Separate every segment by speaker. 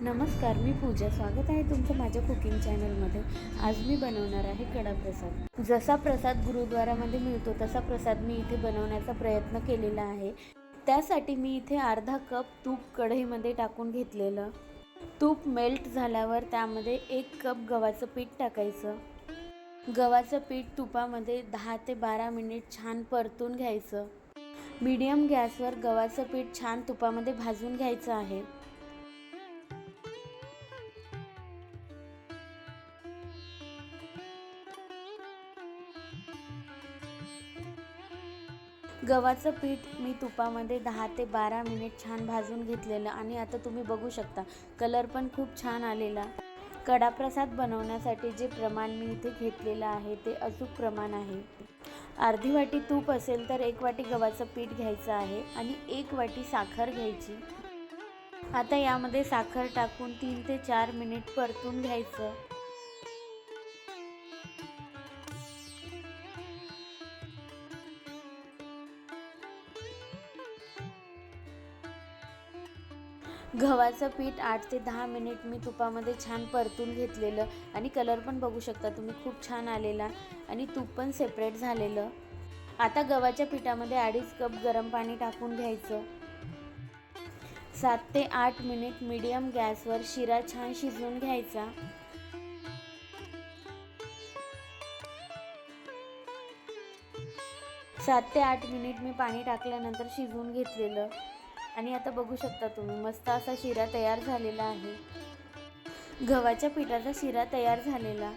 Speaker 1: नमस्कार मी पूजा. स्वागत आहे तुमचं माझ्या कुकिंग चॅनलमध्ये. आज मी बनवणार आहे कडा प्रसाद. जसा प्रसाद गुरुद्वारामध्ये मिळतो तसा प्रसाद मी इथे बनवण्याचा प्रयत्न केलेला आहे. त्यासाठी मी इथे अर्धा कप तूप कढईमध्ये टाकून घेतलेलं. तूप मेल्ट झाल्यावर त्यामध्ये एक कप गव्हाचं पीठ टाकायचं. गव्हाचं पीठ तुपामध्ये दहा ते बारा मिनिट छान परतून घ्यायचं. मीडियम गॅसवर गव्हाचं पीठ छान तुपामध्ये भाजून घ्यायचं आहे. गव्हाचं पीठ मी तुपामध्ये दहा ते बारा मिनिट छान भाजून घेतलेलं आणि आता तुम्ही बघू शकता. कलर पण खूप छान आलेला. कडाप्रसाद बनवण्यासाठी जे प्रमाण मी इथे घेतलेलं आहे ते अचूक प्रमाण आहे. अर्धी वाटी तूप असेल तर एक वाटी गव्हाचं पीठ घ्यायचं आहे आणि एक वाटी साखर घ्यायची. आता यामध्ये साखर टाकून तीन ते चार मिनिट परतून घ्यायचं. गव्हाचं पीठ आठ ते दहा मिनिट मी तुपामध्ये छान परतून घेतलेलं आणि कलर पण बघू शकता तुम्ही खूप छान आलेला आणि तूप पण सेपरेट झालेलं. आता गव्हाच्या पिठामध्ये अडीच कप गरम पाणी टाकून घ्यायचं. सात ते आठ मिनिट मीडियम गॅसवर शिरा छान शिजवून घ्यायचा. सात ते आठ मिनिट मी पाणी टाकल्यानंतर शिजवून घेतलेलं. आणि आता बघू शकता तुम्ही मस्त असा शिरा तयार झालेला आहे. गव्हाच्या पिठाचा शिरा तयार झालेला.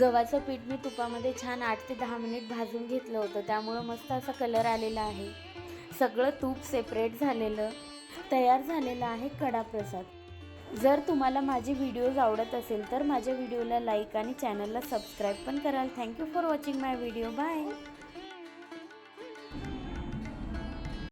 Speaker 1: गव्हाचं पीठ मी तुपामध्ये छान आठ ते दहा मिनिट भाजून घेतलं होतं त्यामुळं मस्त असा कलर आलेला आहे. सगळं तूप सेपरेट झालेलं तयार झालेला आहे कडा प्रसाद जर तुम्हाला माझे व्हिडिओज आवडत असेल तर माझ्या व्हिडिओला लाईक आणि चॅनलला सबस्क्राईब पण कराल. Thank you for watching my video bye